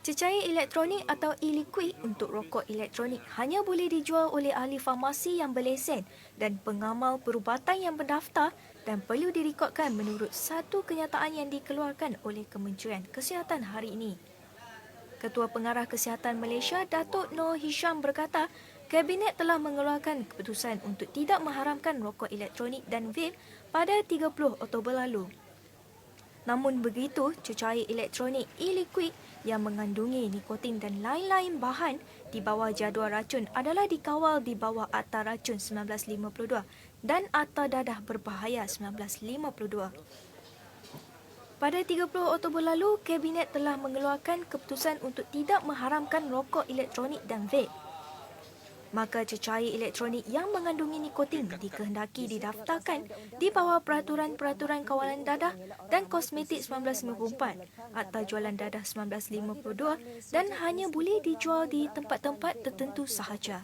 Cecair elektronik atau e-liquid untuk rokok elektronik hanya boleh dijual oleh ahli farmasi yang berlesen dan pengamal perubatan yang berdaftar dan perlu direkodkan menurut satu kenyataan yang dikeluarkan oleh Kementerian Kesihatan hari ini. Ketua Pengarah Kesihatan Malaysia, Datuk Nur Hisham berkata, Kabinet telah mengeluarkan keputusan untuk tidak mengharamkan rokok elektronik dan vape pada 30 Oktober lalu. Namun begitu, cecair elektronik e-liquid yang mengandungi nikotin dan lain-lain bahan di bawah jadual racun adalah dikawal di bawah Akta Racun 1952 dan Akta Dadah Berbahaya 1952. Pada 30 Oktober lalu, Kabinet telah mengeluarkan keputusan untuk tidak mengharamkan rokok elektronik dan vape maka cecair elektronik yang mengandungi nikotin dikehendaki didaftarkan di bawah Peraturan-Peraturan Kawalan Dadah dan Kosmetik 1954, Akta Jualan Dadah 1952 dan hanya boleh dijual di tempat-tempat tertentu sahaja.